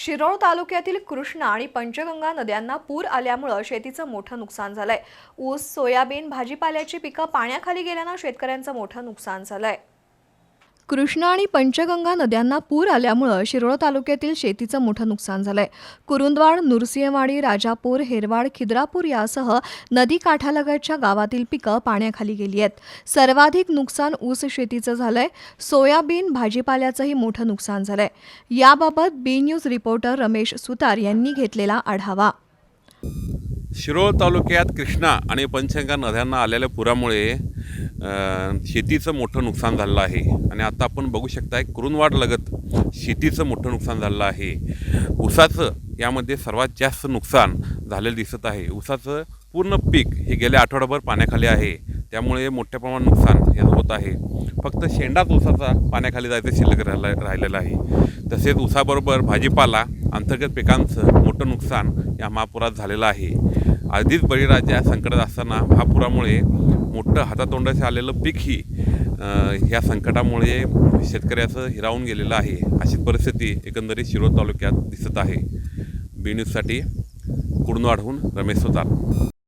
शिरोळ तालुक्यातील कृष्णा आणि पंचगंगा नद्यांना पूर आल्यामुळं शेतीचं मोठं नुकसान झालंय. ऊस सोयाबीन भाजीपाल्याची पिकं पाण्याखाली गेल्यानं शेतकऱ्यांचं मोठं नुकसान झालंय. कृष्णा आणि पंचगंगा नद्यांना पूर आल्यामुळं शिरोळ तालुक्यातील शेतीचं मोठं नुकसान झालंय. कुरुंदवाड नुरसिंहवाडी राजापूर हेरवाड खिद्रापूर यासह नदी काठालगतच्या गावातील पिकं पाण्याखाली गेली आहेत. सर्वाधिक नुकसान ऊस शेतीचं झालंय. सोयाबीन भाजीपाल्याचंही मोठं नुकसान झालंय. याबाबत B news reporter Ramesh Sutar यांनी घेतलेला आढावा. शिरोळ तालुक्यात कृष्णा आणि पंचगंगा नद्यांना आलेल्या पुरामुळे शेतीचं मोठं नुकसान झालेलं आहे. आणि आता आपण बघू शकताय कुरुंदवाड लगत शेतीचं मोठं नुकसान झालेलं आहे. ऊसाचं यामध्ये सर्वात जास्त नुकसान झालेलं दिसत आहे. ऊसाचं पूर्ण पीक हे गेल्या आठवड्याभर पाण्याखाली आहे. त्यामुळे मोठ्या प्रमाणात नुकसान हे होत आहे. फक्त शेंडाच ऊसाचा पाण्याखाली जायचं शिल्लक राहिला राहिलेलं आहे. तसेच ऊसाबरोबर भाजीपाला अंतर्गत पिकांचं मोठं नुकसान या महापुरात झालेलं आहे. आधीच बळीराजा संकटात असताना महापुरामुळे मोठं हातातोंडाशी आलेलं पीकही ह्या संकटामुळे शेतकऱ्याचं हिरावून गेलेलं आहे. अशी परिस्थिती एकंदरीत शिरोळ तालुक्यात दिसत आहे. बी न्यूजसाठी कुडनवाडहून रमेश सुतार.